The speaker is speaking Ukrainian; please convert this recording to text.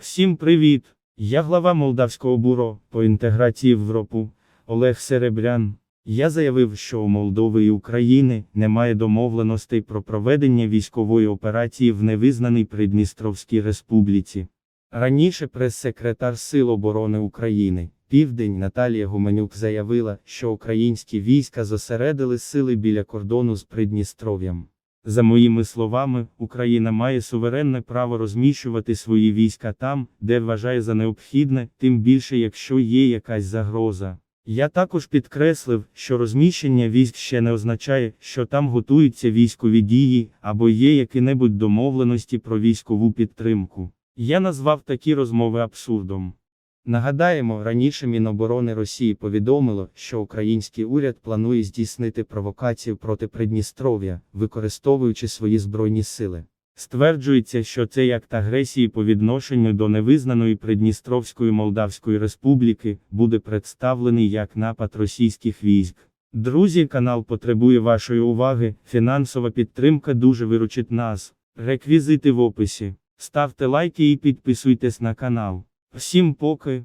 Всім привіт! Я глава Молдавського бюро по інтеграції в Європу Олег Серебрян. Я заявив, що у Молдови і України немає домовленостей про проведення військової операції в невизнаній Придністровській Республіці. Раніше прес-секретар Сил оборони України, Південь Наталія Гуменюк заявила, що українські війська зосередили сили біля кордону з Придністров'ям. За моїми словами, Україна має суверенне право розміщувати свої війська там, де вважає за необхідне, тим більше якщо є якась загроза. Я також підкреслив, що розміщення військ ще не означає, що там готуються військові дії або є які-небудь домовленості про військову підтримку. Я назвав такі розмови абсурдом. Нагадаємо, раніше Міноборони Росії повідомило, що український уряд планує здійснити провокацію проти Придністров'я, використовуючи свої збройні сили. Стверджується, що цей акт агресії по відношенню до невизнаної Придністровської Молдавської Республіки буде представлений як напад російських військ. Друзі, канал потребує вашої уваги, фінансова підтримка дуже виручить нас. Реквізити в описі. Ставте лайки і підписуйтесь на канал. Всім поки.